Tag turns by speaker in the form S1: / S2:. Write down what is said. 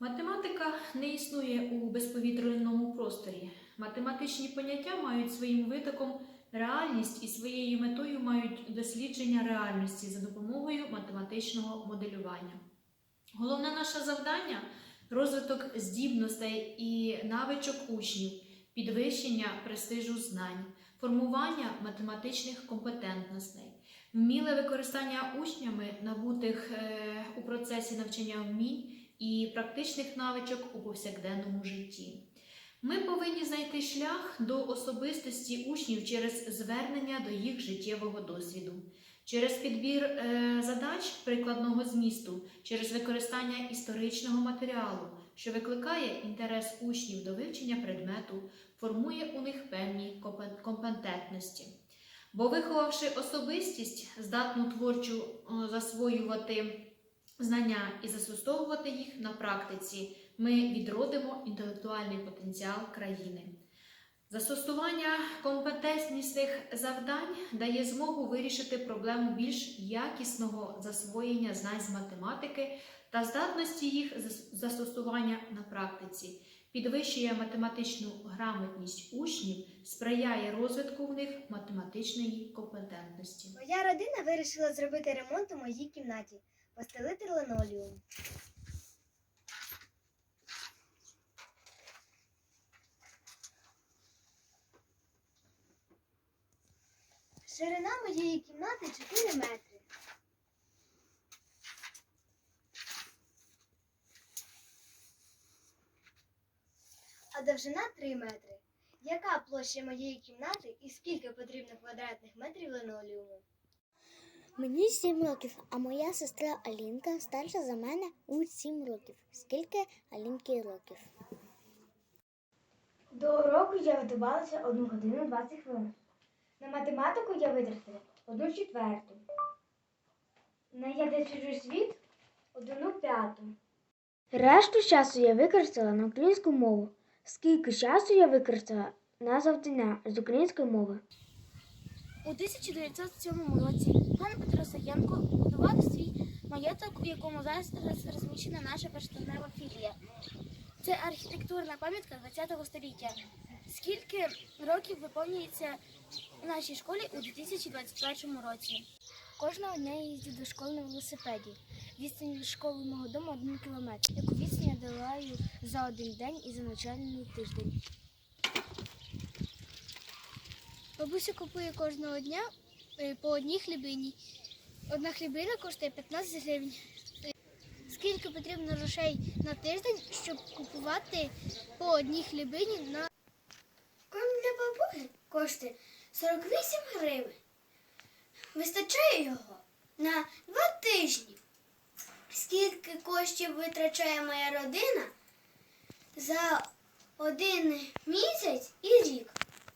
S1: Математика не існує у безповітряному просторі. Математичні поняття мають своїм витоком реальність і своєю метою мають дослідження реальності за допомогою математичного моделювання. Головне наше завдання розвиток здібностей і навичок учнів, підвищення престижу знань, формування математичних компетентностей, вміле використання учнями набутих е, у процесі навчання вмінь і практичних навичок у повсякденному житті. Ми повинні знайти шлях до особистості учнів через звернення до їх життєвого досвіду, через підбір е, задач прикладного змісту, через використання історичного матеріалу, що викликає інтерес учнів до вивчення предмету, формує у них певні компетентності. Бо виховавши особистість, здатну творчу е, засвоювати знання і застосовувати їх на практиці, ми відродимо інтелектуальний потенціал країни. Застосування компетентнісних завдань дає змогу вирішити проблему більш якісного засвоєння знань з математики та здатності їх застосування на практиці, підвищує математичну грамотність учнів, сприяє розвитку в них математичної компетентності.
S2: Моя родина вирішила зробити ремонт у моїй кімнаті, постелити линолеум. Ширина моєї кімнати 4 метри. А довжина 3 метри. Яка площа моєї кімнати і скільки потрібно квадратних метрів линолеуму?
S3: Мені сім років, а моя сестра Алінка старша за мене у сім років. Скільки Алінки років?
S2: До уроку я готувалася 1 годину 20 хвилин. На математику я витратила одну четверту. На я досліджую світ одну п'яту. Решту часу я використала на українську мову. Скільки часу я використала на завдання з української мови?
S4: У 1907 році пан Петро Саєнко будував свій маєток, у якому зараз розміщена наша поштовнева філія. Це архітектурна пам'ятка ХХ століття. Скільки років виповнюється нашій школі у 2021 році? Кожного дня я їздю до школи на велосипеді. Відстань від школи мого дому один кілометр. Яку відстань я долаю за один день і за навчальний тиждень. Бабуся купує кожного дня е, по одній хлібині. Одна хлібина коштує 15 гривень. Скільки потрібно грошей на тиждень, щоб купувати по одній хлібині на
S2: Корм для бабухи коштує 48 гривень. Вистачає його на два тижні. Скільки коштів витрачає моя родина за один місяць і рік?